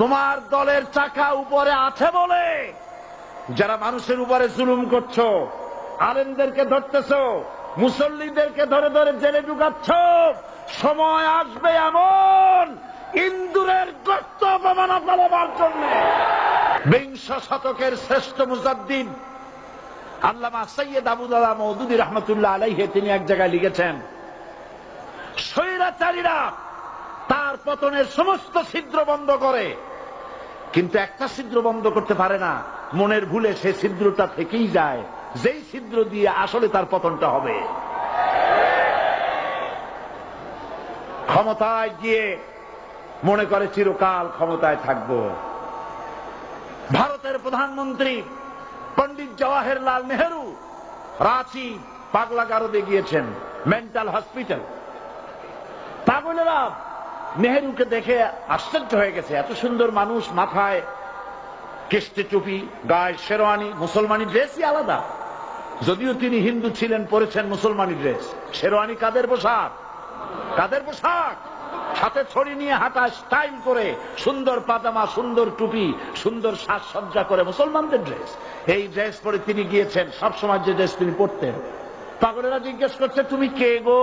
তোমার দলের চাকা উপরে আছে বলে যারা মানুষের উপরে জুলুম করছ, আলেমদেরকে ধরতেছ, মুসল্লিদেরকে ধরে ধরে জেলে ঢুকাচ্ছ, সময় আসবে এমন ইন্দুরের গর্ত অপমানা পালাবার জন্য। বিংশ শতকের শ্রেষ্ঠ মুজাদ্দিন আল্লামা সৈয়দ আবুদাল্লাহ মৌদুদি রহমতুল্লাহ আলাইহে, তিনি এক জায়গায় লিখেছেন, স্বৈরাচারীরা তার পতনের সমস্ত ছিদ্র বন্ধ করে কিন্তু একটা ছিদ্র বন্ধ করতে পারে না। মনের ভুলে সে ছিদ্রটা থেকেই যায়। যেই ছিদ্র দিয়ে আসলে তার পতনটা হবে। ক্ষমতায় গিয়ে মনে করে চিরকাল ক্ষমতায় থাকব। ভারতের প্রধানমন্ত্রী পন্ডিত জওয়াহরলাল নেহরু রাঁচি পাগলা গারদে গিয়েছেন, মেন্টাল হসপিটাল। পাগলেরা নেহেরুকে দেখে আশ্চর্য হয়ে গেছে, এত সুন্দর মানুষ, মাথায় কেস্টে টুপি, গায়ে শেরওয়ানি, মুসলমানি ড্রেসই আলাদা। যদিও তিনি হিন্দু ছিলেন, পরেছেন মুসলমানি ড্রেস শেরওয়ানি কাদের পোশাক? কাদের পোশাক? সাথে ছড়ি নিয়ে হাঁটা স্টাইল করে, সুন্দর পাজামা, সুন্দর টুপি, সুন্দর সাজসজ্জা করে মুসলমানদের ড্রেস এই ড্রেস পরে তিনি গিয়েছেন, সবসময় যে ড্রেস তিনি পরতেন। পাগলেরা জিজ্ঞেস করছে, তুমি কে গো?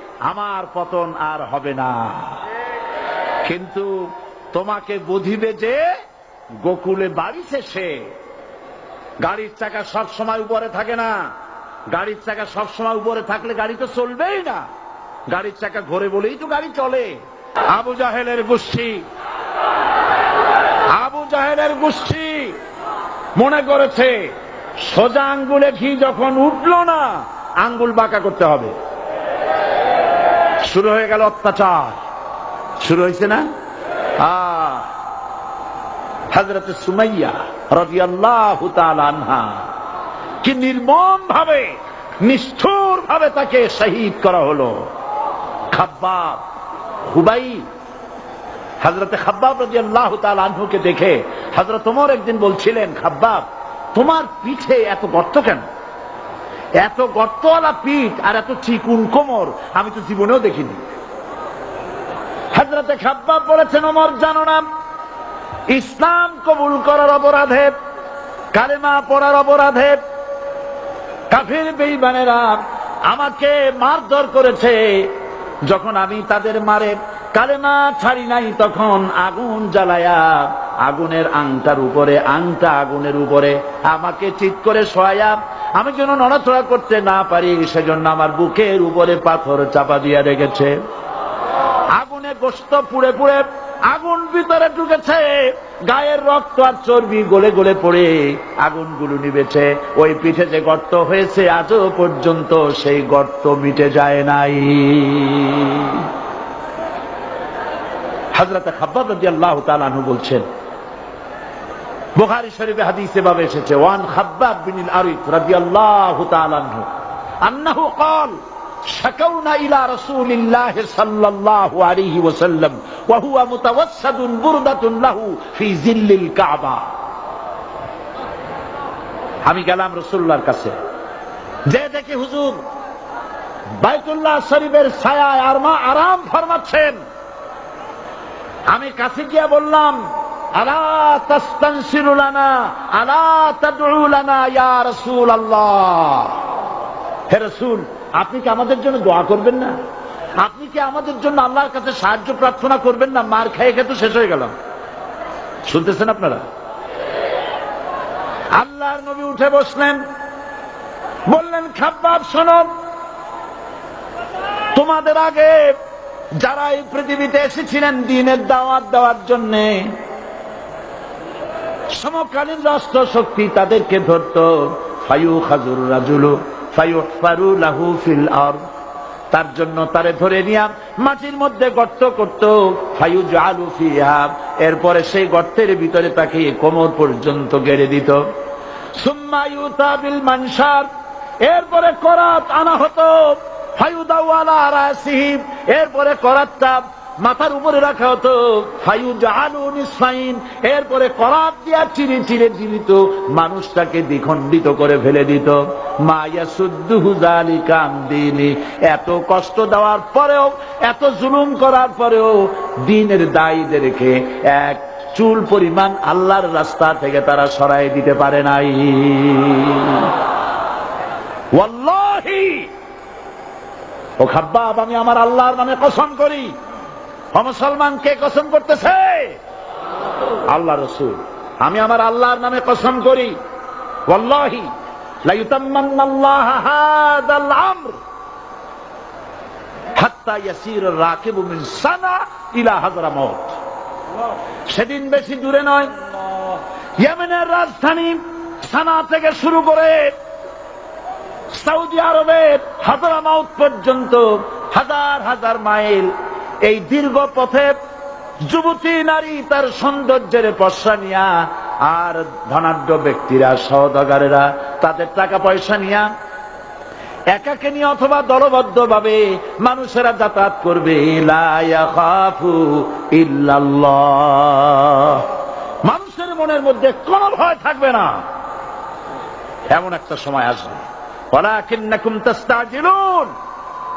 আমার পতন আর হবে না। কিন্তু তোমাকে বুঝিবে যে গোকুলে বাড়ি শেষে গাড়ির চাকা সব সময় উপরে থাকে না। গাড়ির চাকা সব সময় উপরে থাকলে গাড়ি তো চলবেই না। গাড়ির চাকা ঘোরে বলেই তো গাড়ি চলে। আবু জাহেলের গোষ্ঠী। আবু জাহেলের গোষ্ঠী মনে করেছে, সোজা আঙ্গুলে ঘি যখন উঠল না, আঙ্গুল বাঁকা করতে হবে। শুরু হয়ে গেল অত্যাচার। শুরু হয়েছে না? হজরত সুমাইয়া রাদিয়াল্লাহু তাআলা আনহা কি নির্মম ভাবে নিষ্ঠুর ভাবে তাকে শহীদ করা হলো। খাব্বাব, হুবাই হজরত খাব্বাব রাদিয়াল্লাহু তাআলা আনহুকে দেখে হজরত তোমার একদিন বলছিলেন, খাব্বাব, তোমার পিঠে এত গর্ত কেন? এত গর্তওয়ালা পিঠ আর এত চিকুন কোমর আমি তো জীবনেও দেখিনি। হাজরাতে খাব্বাব বলেছেন, ওমর, জানো না, ইসলাম কবুল করার অপরাধে, কালেমা পড়ার অপরাধে কাফির বেইমানেরা আমাকে মারধর করেছে। যখন আমি তাদের মারে কালেমা ছাড়ি নাই, তখন আগুন জ্বালায়া আগুনের আংটার উপরে, আংটা আগুনের উপরে আমাকে চিৎ করে শোয়া আমি যেন নড়াচড়া করতে না পারি, সেজন্য আমার বুকের উপরে পাথর চাপা দিয়ে রেখেছে। আগুনে গোস্ত পুড়ে পুড়ে আগুন ভিতরে ঢুকেছে। গায়ের রক্ত আর চর্বি গলে গলে পড়ে আগুনগুলো নিবেছে ওই পিঠে যে গর্ত হয়েছে, আজও পর্যন্ত সেই গর্ত মিটে যায় নাই। হাজরত খাব্বাব রাদিয়াল্লাহু তাআলা আনহু বলছেন বুখারী শরীফে হাদিসে ভাবে এসেছে ওয়ান খাব্বাব বিন আরিফ রাদিয়াল্লাহু তাআলা আনহু আন্নাহু قال شكونا إلى رسول الله صلى الله عليه وسلم وهو متوسد بردة له في ظل الكعبة আমি গেলাম রসুল্লাহর কাছে যে দেখি হুজুর বাইতুল্লাহ শরীফের ছায়ায় আর মা আরাম ফরমাচ্ছেন আমি কাছে গিয়ে বললাম আপনি কি আমাদের জন্য দোয়া করবেন না? আপনি কি আমাদের জন্য আল্লাহর কাছে সাহায্য প্রার্থনা করবেন না? মার খেয়ে খেয়ে তো শেষ হয়ে গেল শুনতেছেন আপনারা? আল্লাহর নবী উঠে বসলেন। বললেন, খাব্বাব, শোনো। তোমাদের আগে যারা এই পৃথিবীতে এসেছিলেন দিনের দাওয়াত দেওয়ার জন্য সমকালীন রাষ্ট্র শক্তি তাদেরকে ধরত ফায়ু খাজুর রাজুলু তার জন্য তারে ধরে নিয়া মাটির মধ্যে গর্ত করত ফায়ু আলু ফিহা। এরপরে সেই গর্তের ভিতরে তাকে কোমর পর্যন্ত গেড়ে দিত। সুম্মা তাবিল বিল মানসার। এরপরে করাত আনা হতো, ফায়ুদাওয়ালা রাসিহিম এরপরে করাতটা মাথার উপরে রাখা হতো এরপরে করাত দিয়া চিরে চিরে দিত মানুষটাকে দ্বিখণ্ডিত করে ফেলে দিত। এত কষ্ট দেওয়ার পরেও, এত জুলুম করার পরেও দিনের দায়ীদের রেখে এক চুল পরিমাণ আল্লাহর রাস্তা থেকে তারা সরাই দিতে পারে নাই। ও খাব্বাব, আমি আমার আল্লাহর নামে কসম করি। মুসলমান, কে কসম করতেছে? আল্লাহ রসুল। আমি আমার আল্লাহর নামে কসম করি। সেদিন বেশি দূরে নয়। রাজধানী সানা থেকে শুরু করে সৌদি আরবের হাজারামাউত পর্যন্ত হাজার হাজার মাইল এই দীর্ঘ পথে যুবতী নারী তার সৌন্দর্যের পশা নিয়া আর ধনাঢ্য ব্যক্তিরা সহদগারেরা তাদের টাকা পয়সা নিয়া একাকে নিয়ে অথবা দলবদ্ধ ভাবে মানুষেরা যাতায়াত করবে। মানুষের মনের মধ্যে কোনো ভয় থাকবে না। এমন একটা সময় আসবে।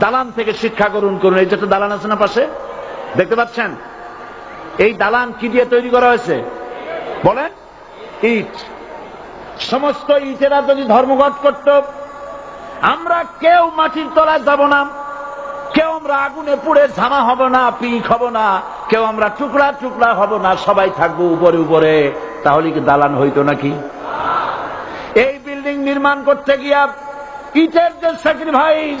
দালান থেকে শিক্ষা গ্রহণ করুন। এই যেটা দালান আছে না পাশে? দেখতে পাচ্ছেন? এই দালান কি দিয়ে তৈরি করা হয়েছে? বলেন। ইট। সমস্ত ইটেরা যদি ধর্মঘট করত, আমরা কেউ মাটির তলায় যাব না। কেউ আমরা আগুনে পুড়ে ঝামা হব না, পিক হব না। কেউ আমরা টুকরা টুকরা হব না, সবাই থাকব উপরে উপরে। তাহলে কি দালান হইতো নাকি? এই বিল্ডিং নির্মাণ করতে গিয়া ইটের যে স্যাক্রিফাইস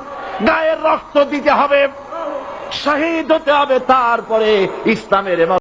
গায়ের রক্ত দিতে হবে। শহীদ হতে হবে তারপরে ইসলামের